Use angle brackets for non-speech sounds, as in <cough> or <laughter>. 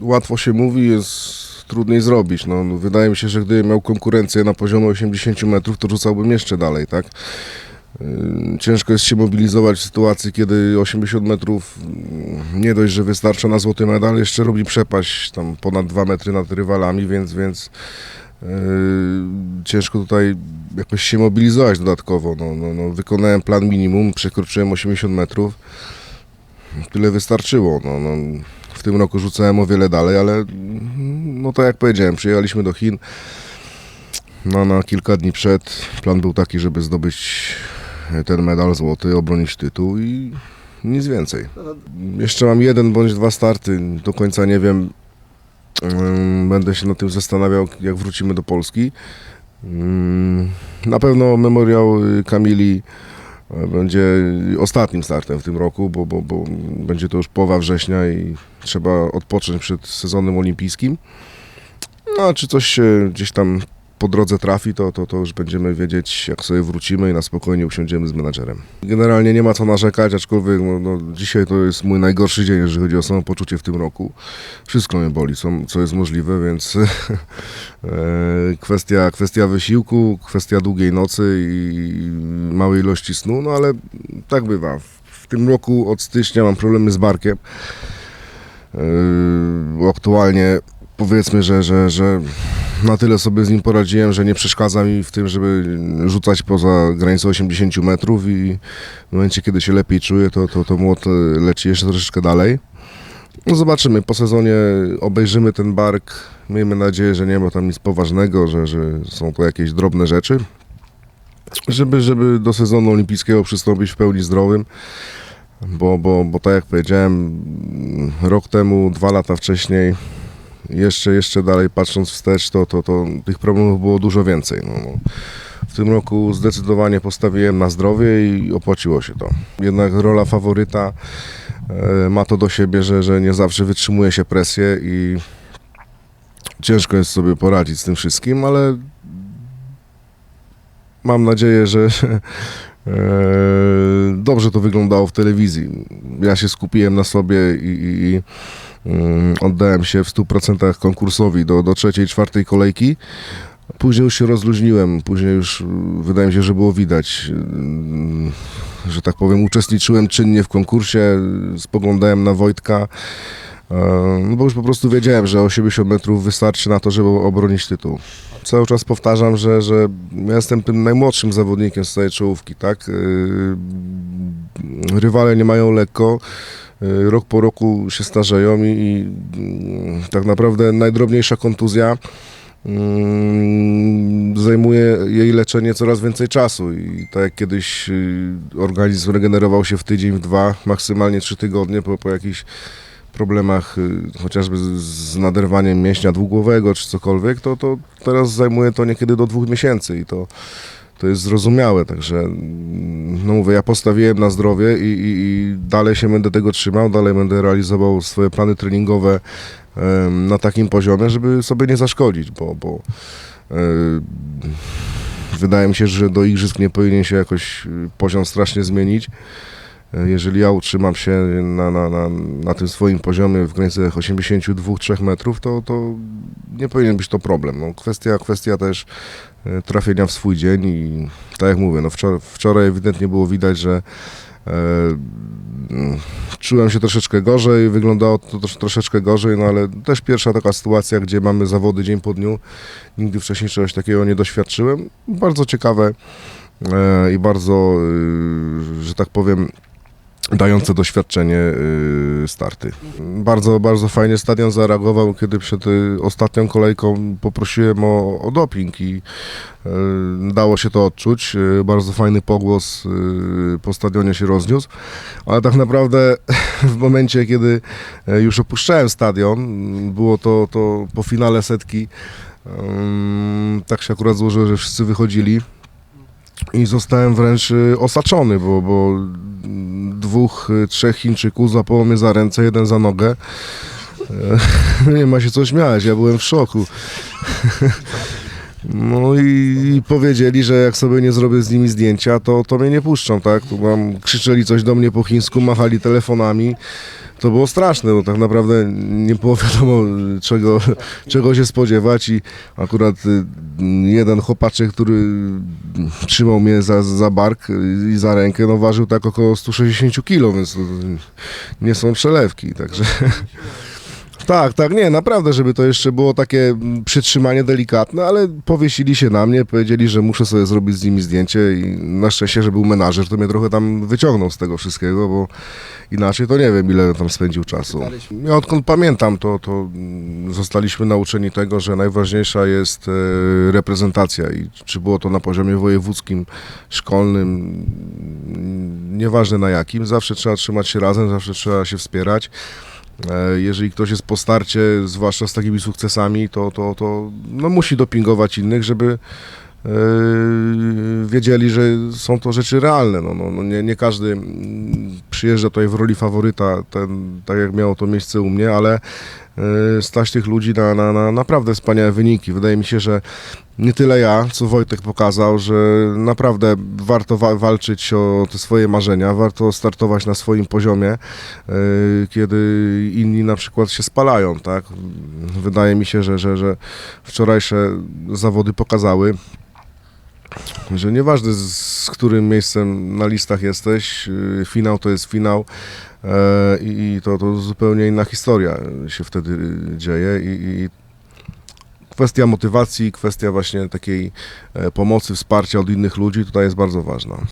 Łatwo się mówi, jest trudniej zrobić. No, wydaje mi się, że gdybym miał konkurencję na poziomie 80 metrów, to rzucałbym jeszcze dalej, tak? Yy, Ciężko jest się mobilizować w sytuacji, kiedy 80 metrów mm, nie dość, że wystarcza na złoty medal, jeszcze robi przepaść tam ponad 2 metry nad rywalami, więc, więc yy, ciężko tutaj jakoś się mobilizować dodatkowo. No, no, no, wykonałem plan minimum, przekroczyłem 80 metrów. Tyle wystarczyło. No, no, w tym roku rzucałem o wiele dalej, ale mm, no tak jak powiedziałem, przyjechaliśmy do Chin no, na kilka dni przed. Plan był taki, żeby zdobyć ten medal złoty, obronić tytuł i nic więcej. Jeszcze mam jeden bądź dwa starty, do końca nie wiem. Ym, Będę się nad tym zastanawiał, jak wrócimy do Polski. Ym, Na pewno memoriał y, Kamili e, będzie ostatnim startem w tym roku, bo, bo, bo będzie to już połowa września i trzeba odpocząć przed sezonem olimpijskim. No a czy coś się gdzieś tam po drodze trafi, to, to, to już będziemy wiedzieć, jak sobie wrócimy i na spokojnie usiądziemy z menadżerem. Generalnie nie ma co narzekać, aczkolwiek no, no, dzisiaj to jest mój najgorszy dzień, jeżeli chodzi o samopoczucie w tym roku. Wszystko mnie boli, co, co jest możliwe, więc <laughs> e, kwestia, kwestia wysiłku, kwestia długiej nocy i małej ilości snu, no ale tak bywa. W, w tym roku od stycznia mam problemy z barkiem. Yy, aktualnie powiedzmy, że, że, że na tyle sobie z nim poradziłem, że nie przeszkadza mi w tym, żeby rzucać poza granicę 80 metrów i w momencie, kiedy się lepiej czuję, to, to, to młot leci jeszcze troszeczkę dalej. No zobaczymy, po sezonie obejrzymy ten bark. Miejmy nadzieję, że nie ma tam nic poważnego, że, że są to jakieś drobne rzeczy. Żeby, żeby do sezonu olimpijskiego przystąpić w pełni zdrowym. Bo, bo, bo tak jak powiedziałem, rok temu, dwa lata wcześniej, jeszcze, jeszcze dalej patrząc wstecz, to, to, to tych problemów było dużo więcej. No, no. W tym roku zdecydowanie postawiłem na zdrowie i opłaciło się to. Jednak rola faworyta e, ma to do siebie, że, że nie zawsze wytrzymuje się presję i ciężko jest sobie poradzić z tym wszystkim, ale mam nadzieję, że dobrze to wyglądało w telewizji. Ja się skupiłem na sobie i, i, i mm, oddałem się w 100% konkursowi do, do trzeciej, czwartej kolejki. Później już się rozluźniłem, później już mm, wydaje mi się, że było widać, mm, że tak powiem, uczestniczyłem czynnie w konkursie, spoglądałem na Wojtka, e, no bo już po prostu wiedziałem, że 80 metrów wystarczy na to, żeby obronić tytuł. Cały czas powtarzam, że, że ja jestem tym najmłodszym zawodnikiem z całej czołówki, tak? Yy, Rywale nie mają lekko, yy, rok po roku się starzeją i, i yy, tak naprawdę najdrobniejsza kontuzja mm, zajmuje jej leczenie coraz więcej czasu i tak jak kiedyś organizm regenerował się w tydzień, w dwa, maksymalnie trzy tygodnie po, po jakichś problemach y, chociażby z, naderwaniem mięśnia dwugłowego czy cokolwiek, to, to teraz zajmuje to niekiedy do dwóch miesięcy i to, to jest zrozumiałe, także mm, no mówię, ja postawiłem na zdrowie i, i, i dalej się będę tego trzymał, dalej będę realizował swoje plany treningowe na takim poziomie, żeby sobie nie zaszkodzić, bo, bo wydaje mi się, że do igrzysk nie powinien się jakoś y, poziom strasznie zmienić. Jeżeli ja utrzymam się na, na, na, na tym swoim poziomie w granicach 82-3 metrów, to, to nie powinien być to problem. No, kwestia, kwestia też e, trafienia w swój dzień i tak jak mówię, no wczoraj, wczoraj ewidentnie było widać, że e, mm, czułem się troszeczkę gorzej, wyglądało to trosz, troszeczkę gorzej, no ale też pierwsza taka sytuacja, gdzie mamy zawody dzień po dniu. Nigdy wcześniej czegoś takiego nie doświadczyłem. Bardzo ciekawe e, i bardzo, e, że tak powiem, dające doświadczenie y, starty. Bardzo, bardzo fajnie stadion zareagował, kiedy przed y, ostatnią kolejką poprosiłem o, o doping i y, dało się to odczuć. Bardzo fajny pogłos po stadionie się rozniósł, ale tak naprawdę <laughs> w momencie, kiedy y, już opuszczałem stadion, było to, to po finale setki, ym, tak się akurat złożyło, że wszyscy wychodzili i zostałem wręcz osaczony, bo, bo dwóch, y, trzech Chińczyków złapało mnie za ręce, jeden za nogę. E, <laughs> Nie ma się co śmiać, ja byłem w szoku. <laughs> No i, i powiedzieli, że jak sobie nie zrobię z nimi zdjęcia, to, to mnie nie puszczą, tak? Tu mam, krzyczeli coś do mnie po chińsku, machali telefonami. To było straszne, bo tak naprawdę nie było wiadomo czego, czego się spodziewać i akurat y, jeden chłopaczek, który trzymał mnie za, za bark i za rękę, no ważył tak około 160 kg, więc nie są przelewki, także... Tak, tak, nie, naprawdę, żeby to jeszcze było takie mm, przytrzymanie delikatne, ale powiesili się na mnie, powiedzieli, że muszę sobie zrobić z nimi zdjęcie i na szczęście, że był menażer, to mnie trochę tam wyciągnął z tego wszystkiego, bo inaczej to nie wiem, ile tam spędził czasu. Ja odkąd pamiętam, to, to mm, zostaliśmy nauczeni tego, że najważniejsza jest e, reprezentacja i czy było to na poziomie wojewódzkim, szkolnym, mm, nieważne na jakim, zawsze trzeba trzymać się razem, zawsze trzeba się wspierać. E, Jeżeli ktoś jest po starcie, zwłaszcza z takimi sukcesami, to, to, to no musi dopingować innych, żeby e, wiedzieli, że są to rzeczy realne. No, no, no nie, nie każdy mm, przyjeżdża tutaj w roli faworyta, ten, tak jak miało to miejsce u mnie, ale stać tych ludzi na, na, na naprawdę wspaniałe wyniki. Wydaje mi się, że nie tyle ja, co Wojtek pokazał, że naprawdę warto wa- walczyć o te swoje marzenia, warto startować na swoim poziomie, e, kiedy inni na przykład się spalają, tak? Wydaje mi się, że, że, że wczorajsze zawody pokazały, że nieważne z, z którym miejscem na listach jesteś, y, finał to jest finał e, i, to, to zupełnie inna historia się wtedy dzieje i, i kwestia motywacji, kwestia właśnie takiej e, pomocy, wsparcia od innych ludzi tutaj jest bardzo ważna.